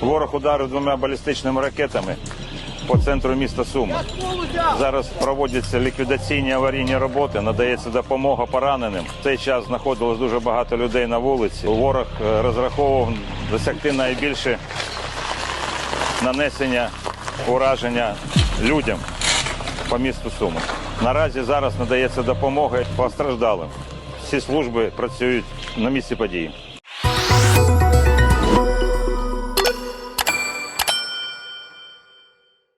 Ворог ударив двома балістичними ракетами по центру міста Суми. Зараз проводяться ліквідаційні аварійні роботи, надається допомога пораненим. В цей час знаходилось дуже багато людей на вулиці. Ворог е, розраховував досягти найбільше нанесення ураження людям по місту Суми. Наразі зараз надається допомога постраждалим. Всі служби працюють на місці події.